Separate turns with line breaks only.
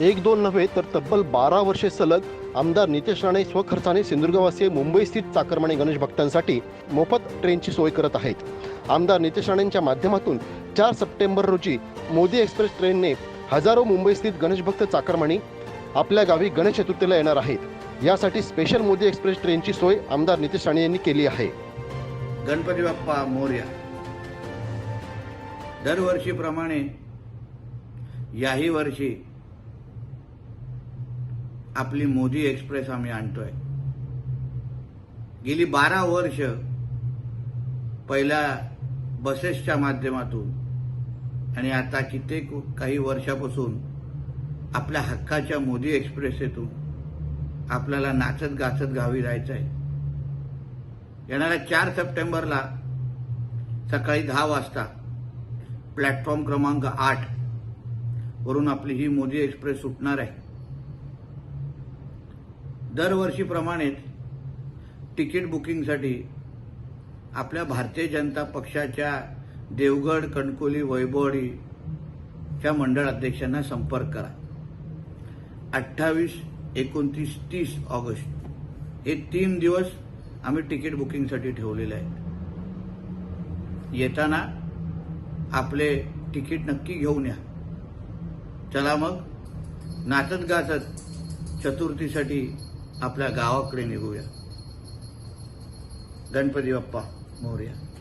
एक दोन नव्हे तर तब्बल बारा वर्षे सलग आमदार नितेश राणे स्वखर्चाने सिंधुदुर्गवासीय मुंबई स्थित चाकरमाने गणेश भक्तांसाठी मोफत ट्रेनची सोय करत आहेत. आमदार नितेश राणेंच्या माध्यमातून चार सप्टेंबर रोजी मोदी एक्सप्रेस ट्रेनने हजारो मुंबई स्थित गणेश भक्त आपल्या गावी गणेश चतुर्थीला येणार आहेत. यासाठी स्पेशल मोदी एक्सप्रेस ट्रेनची सोय आमदार नितेश राणे यांनी केली आहे.
गणपती बाप्पा मोर्या. दरवर्षीप्रमाणे याही वर्षी आपली मोदी एक्सप्रेस आम्ही आणतोय. गेली बारा वर्ष पहिल्या बसेसच्या माध्यमातून आणि आता कित्येक काही वर्षापासून आपल्या हक्काच्या मोदी एक्सप्रेसेतून आपल्याला नाचत गाचत गावी जायचं आहे येणाऱ्या चार सप्टेंबरला सकाळी दहा वाजता प्लॅटफॉर्म क्रमांक आठ वरून आपली ही मोदी एक्सप्रेस सुटणार आहे. दरवर्षीप्रमाणेच तिकीट बुकिंगसाठी आपल्या भारतीय जनता पक्षाच्या देवगड कणकोली वैभवडीच्या मंडळ अध्यक्षांना संपर्क करा. अठ्ठावीस एकोणतीस तीस ऑगस्ट हे तीन दिवस आम्ही तिकीट बुकिंगसाठी ठेवलेले आहेत. येताना आपले तिकीट नक्की घेऊन या. चला मग नाचत गाचत चतुर्थीसाठी आपल्या गावाकडे निघूया. गणपती बाप्पा मोर्या.